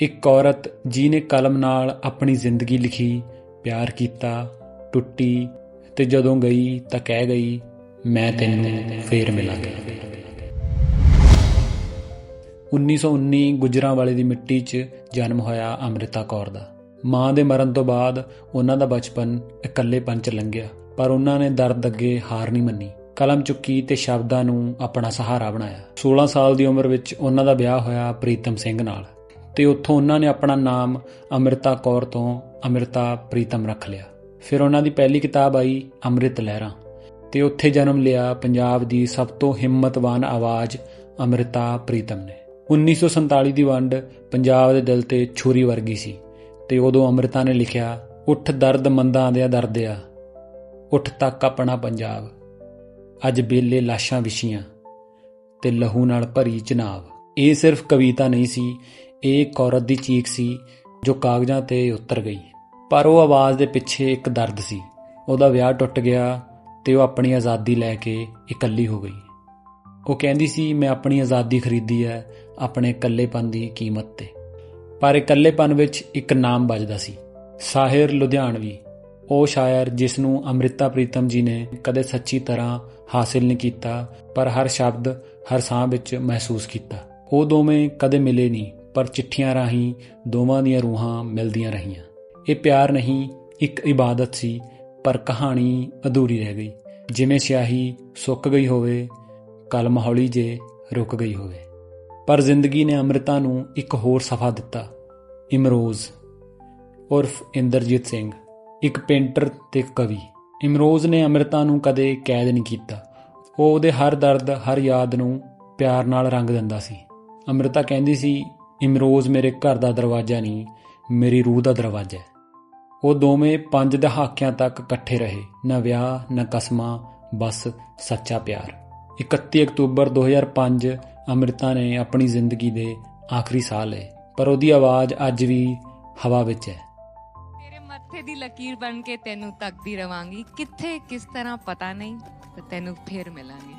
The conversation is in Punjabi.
ਇੱਕ ਔਰਤ ਜਿਹਨੇ ਕਲਮ ਨਾਲ ਆਪਣੀ ਜ਼ਿੰਦਗੀ ਲਿਖੀ, ਪਿਆਰ ਕੀਤਾ, ਟੁੱਟੀ ਤੇ ਜਦੋਂ ਗਈ ਤਾਂ ਕਹਿ ਗਈ, ਮੈਂ ਤੈਨੂੰ ਫੇਰ ਮਿਲਾਂਗੀ। 1919 ਗੁਜਰਾਂਵਾਲੇ ਦੀ ਮਿੱਟੀ 'ਚ ਜਨਮ ਹੋਇਆ ਅੰਮ੍ਰਿਤਾ ਕੌਰ ਦਾ। ਮਾਂ ਦੇ ਮਰਨ ਤੋਂ ਬਾਅਦ ਉਹਨਾਂ ਦਾ ਬਚਪਨ ਇਕੱਲੇਪਨ 'ਚ ਲੰਘਿਆ, ਪਰ ਉਹਨਾਂ ਨੇ ਦਰਦ ਅੱਗੇ ਹਾਰ ਨਹੀਂ ਮੰਨੀ। ਕਲਮ ਚੁੱਕੀ ਤੇ ਸ਼ਬਦਾਂ ਨੂੰ ਆਪਣਾ ਸਹਾਰਾ ਬਣਾਇਆ। 16 ਸਾਲ ਦੀ ਉਮਰ ਵਿੱਚ ਉਹਨਾਂ ਦਾ ਵਿਆਹ ਹੋਇਆ ਪ੍ਰੀਤਮ ਸਿੰਘ ਨਾਲ। ਤੇ ਉੱਥੋਂ ਉਹਨਾਂ ਨੇ ਆਪਣਾ ਨਾਮ ਅੰਮ੍ਰਿਤਾ ਕੌਰ ਤੋਂ ਅੰਮ੍ਰਿਤਾ ਪ੍ਰੀਤਮ ਰੱਖ ਲਿਆ। ਫਿਰ ਉਹਨਾਂ ਦੀ ਪਹਿਲੀ ਕਿਤਾਬ ਆਈ, ਅੰਮ੍ਰਿਤ ਲਹਿਰਾਂ। ਤੇ ਉੱਥੇ ਜਨਮ ਲਿਆ ਪੰਜਾਬ ਦੀ ਸਭ ਤੋਂ ਹਿੰਮਤਵਾਨ ਆਵਾਜ਼ ਅੰਮ੍ਰਿਤਾ ਪ੍ਰੀਤਮ ਨੇ। 1947 ਦੀ ਵੰਡ ਪੰਜਾਬ ਦੇ ਦਿਲ ਤੇ ਛੁਰੀ ਵਰਗੀ ਸੀ ਤੇ ਉਦੋਂ ਅੰਮ੍ਰਿਤਾ ਨੇ ਲਿਖਿਆ, ਉੱਠ ਦਰਦ ਮੰਦਾਂ ਦੇ ਦਰਦਿਆ, ਉੱਠ ਤੱਕ ਆਪਣਾ ਪੰਜਾਬ। ਅੱਜ ਬੇਲੇ ਲਾਸ਼ਾਂ ਵਿਛੀਆਂ ਤੇ ਲਹੂ ਨਾਲ ਭਰੀ ਚਨਾਬ। ਇਹ ਸਿਰਫ ਕਵਿਤਾ ਨਹੀਂ ਸੀ ਇਹ ਇੱਕ ਔਰਤ ਦੀ ਚੀਖ ਸੀ ਜੋ ਕਾਗਜ਼ਾਂ ਤੇ ਉਤਰ ਗਈ। ਪਰ ਉਹ ਆਵਾਜ਼ ਦੇ ਪਿੱਛੇ ਇੱਕ ਦਰਦ ਸੀ। ਉਹਦਾ ਵਿਆਹ ਟੁੱਟ ਗਿਆ ਤੇ ਉਹ ਆਪਣੀ ਆਜ਼ਾਦੀ ਲੈ ਕੇ ਇਕੱਲੀ ਹੋ ਗਈ। ਉਹ ਕਹਿੰਦੀ ਸੀ, ਮੈਂ ਆਪਣੀ ਆਜ਼ਾਦੀ ਖਰੀਦੀ ਹੈ ਆਪਣੇ ਇਕੱਲੇਪਨ ਦੀ ਕੀਮਤ ਤੇ। ਪਰ ਇਕੱਲੇਪਨ ਵਿੱਚ ਇੱਕ ਨਾਮ ਵੱਜਦਾ ਸੀ। ਸਾਹਿਰ ਲੁਧਿਆਣਵੀ। ਉਹ ਸ਼ਾਇਰ ਜਿਸ ਨੂੰ ਅੰਮ੍ਰਿਤਾ ਪ੍ਰੀਤਮ ਜੀ ਨੇ ਕਦੇ ਸੱਚੀ ਤਰ੍ਹਾਂ ਹਾਸਿਲ ਨਹੀਂ ਕੀਤਾ, ਪਰ ਹਰ ਸ਼ਬਦ ਹਰ ਸਾਹ ਵਿੱਚ ਮਹਿਸੂਸ ਕੀਤਾ। ਉਹ ਦੋਵੇਂ ਕਦੇ ਮਿਲੇ ਨਹੀਂ। ਪਰ ਚਿੱਠੀਆਂ ਰਾਹੀਂ ਦੋਵਾਂ ਦੀਆਂ ਰੂਹਾਂ ਮਿਲਦੀਆਂ ਰਹੀਆਂ। ਇਹ ਪਿਆਰ ਨਹੀਂ, ਇੱਕ ਇਬਾਦਤ ਸੀ, ਪਰ ਕਹਾਣੀ ਅਧੂਰੀ ਰਹਿ ਗਈ। ਜਿਵੇਂ ਸਿਆਹੀ ਸੁੱਕ ਗਈ ਹੋਵੇ ਕਲਮ ਹੌਲੀ ਜੇ ਰੁਕ ਗਈ ਹੋਵੇ। ਪਰ ਜ਼ਿੰਦਗੀ ਨੇ ਅੰਮ੍ਰਿਤਾ ਨੂੰ ਇੱਕ ਹੋਰ ਸਫਾ ਦਿੱਤਾ, ਇਮਰੋਜ਼। ਉਰਫ ਇੰਦਰਜੀਤ ਸਿੰਘ, ਇੱਕ ਪੇਂਟਰ ਤੇ ਕਵੀ। ਇਮਰੋਜ਼ ਨੇ ਅੰਮ੍ਰਿਤਾ ਨੂੰ ਕਦੇ ਕੈਦ ਨਹੀਂ ਕੀਤਾ। ਉਹ ਉਹਦੇ ਹਰ ਦਰਦ, ਹਰ ਯਾਦ ਨੂੰ ਪਿਆਰ ਨਾਲ ਰੰਗ ਦਿੰਦਾ ਸੀ। ਅੰਮ੍ਰਿਤਾ ਕਹਿੰਦੀ ਸੀ ਇਮਰੋਜ਼ ਮੇਰੇ ਘਰ ਦਾ ਦਰਵਾਜ਼ਾ ਨਹੀਂ, ਮੇਰੀ ਰੂਹ ਦਾ ਦਰਵਾਜ਼ਾ ਹੈ। ਉਹ ਦੋਵੇਂ ਪੰਜ ਦਹਾਕਿਆਂ ਤੱਕ ਇਕੱਠੇ ਰਹੇ, ਨਾ ਵਿਆਹ, ਨਾ ਕਸਮਾਂ, ਬਸ ਸੱਚਾ ਪਿਆਰ। 31 ਅਕਤੂਬਰ 2005 ਅੰਮ੍ਰਿਤਾ ਨੇ ਆਪਣੀ ਜ਼ਿੰਦਗੀ ਦੇ ਆਖਰੀ ਸਾਹ ਲਏ, ਪਰ ਉਹਦੀ ਆਵਾਜ਼ ਅੱਜ ਵੀ ਹਵਾ ਵਿੱਚ ਹੈ। ਤੇਰੇ ਮੱਥੇ ਦੀ ਲਕੀਰ ਬਣ ਕੇ ਤੈਨੂੰ ਤੱਕਦੀ ਰਵਾਂਗੀ, ਕਿੱਥੇ, ਕਿਸ ਤਰ੍ਹਾਂ ਪਤਾ ਨਹੀਂ ਤੈਨੂੰ ਫੇਰ ਮਿਲਾਂਗੀ।